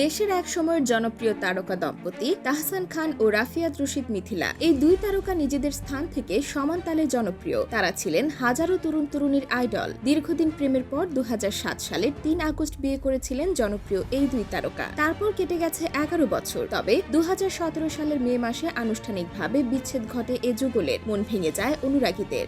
দেশের এক সময়ের জনপ্রিয় তারকা দম্পতি তাহসান খান ও রাফিয়াত রশিদ মিথিলা। এই দুই তারকা নিজেদের স্থান থেকে সমান তালে জনপ্রিয়। তারা ছিলেন হাজারো তরুণ তরুণীর আইডল। দীর্ঘদিন প্রেমের পর দু হাজার সাত সালের তিন আগস্ট বিয়ে করেছিলেন জনপ্রিয় এই দুই তারকা। তারপর কেটে গেছে এগারো বছর। তবে দু হাজার সতেরো সালের মে মাসে আনুষ্ঠানিকভাবে বিচ্ছেদ ঘটে এ যুগলের। মন ভেঙে যায় অনুরাগীদের।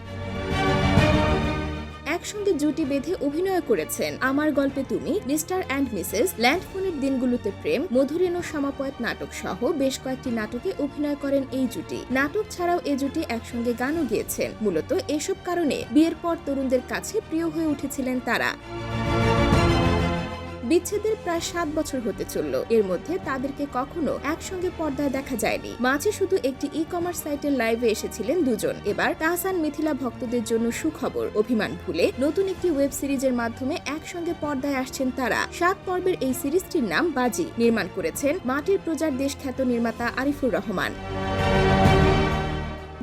একসঙ্গে জুটি বেঁধে অভিনয় করেছেন। আমার গল্পে তুমি, মিস্টার অ্যান্ড মিসেস ল্যান্ডফোনের দিনগুলোতে প্রেম মধুরেন সমাপয়ত নাটক সহ বেশ কয়েকটি নাটকে অভিনয় করেন এই জুটি। নাটক ছাড়াও এ জুটি একসঙ্গে গানও গেয়েছেন। মূলত এসব কারণে বিয়ের পর তরুণদের কাছে প্রিয় হয়ে উঠেছিলেন তারা। বিচ্ছেদের প্রায় সাত বছর হতে চলল। এর মধ্যে তাদেরকে কখনো একসঙ্গে পর্দায় দেখা যায়নি। মাঝে শুধু একটি ই কমার্স সাইটের লাইভে এসেছিলেন দুজন। এবার তাহসান মিথিলা ভক্তদের জন্য সুখবর, অভিমান ভুলে নতুন একটি ওয়েব সিরিজের মাধ্যমে একসঙ্গে পর্দায় আসছেন তারা। সাত পর্বের এই সিরিজটির নাম বাজি, নির্মাণ করেছেন মাটির প্রজার দেশ খ্যাত নির্মাতা আরিফুর রহমান।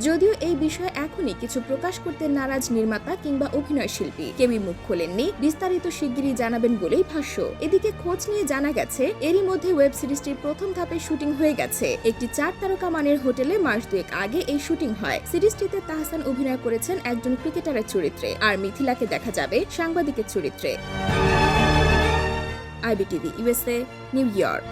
যদিও এই বিষয়ে এখনই কিছু প্রকাশ করতে নারাজ নির্মাতা কিংবা অভিনয় শিল্পী। কেউই মুখ খোলেননি, বিস্তারিত শিগগিরই জানাবেন বলেই ভাষ্য। এদিকে খোঁজ নিয়ে জানা গেছে, এরই মধ্যে ওয়েব সিরিজটির প্রথম ধাপে শুটিং হয়ে গেছে। একটি চার তারকা মানের হোটেলে মাস দুয়েক আগে এই শুটিং হয়। সিরিজটিতে তাহসান অভিনয় করেছেন একজন ক্রিকেটারের চরিত্রে, আর মিথিলাকে দেখা যাবে সাংবাদিকের চরিত্রে। IBTV USA New York.